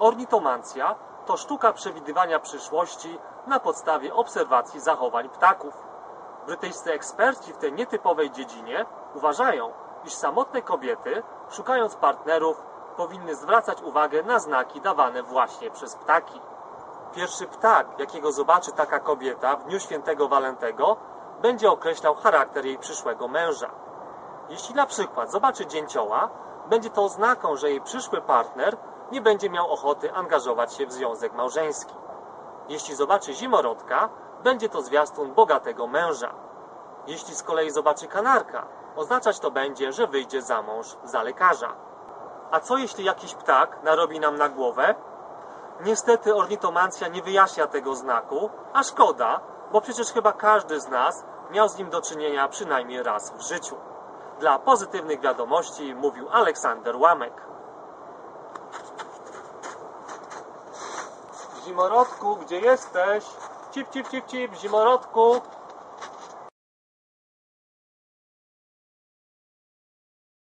Ornitomancja to sztuka przewidywania przyszłości na podstawie obserwacji zachowań ptaków. Brytyjscy eksperci w tej nietypowej dziedzinie uważają, iż samotne kobiety, szukając partnerów, powinny zwracać uwagę na znaki dawane właśnie przez ptaki. Pierwszy ptak, jakiego zobaczy taka kobieta w dniu świętego Walentego, będzie określał charakter jej przyszłego męża. Jeśli na przykład zobaczy dzięcioła, będzie to oznaką, że jej przyszły partner nie będzie miał ochoty angażować się w związek małżeński. Jeśli zobaczy zimorodka, będzie to zwiastun bogatego męża. Jeśli z kolei zobaczy kanarka, oznaczać to będzie, że wyjdzie za mąż za lekarza. A co jeśli jakiś ptak narobi nam na głowę? Niestety ornitomancja nie wyjaśnia tego znaku, a szkoda, bo przecież chyba każdy z nas miał z nim do czynienia przynajmniej raz w życiu. Dla pozytywnych wiadomości mówił Aleksander Łamek. Zimorodku, gdzie jesteś? Cip, cip, cip, cip, zimorodku.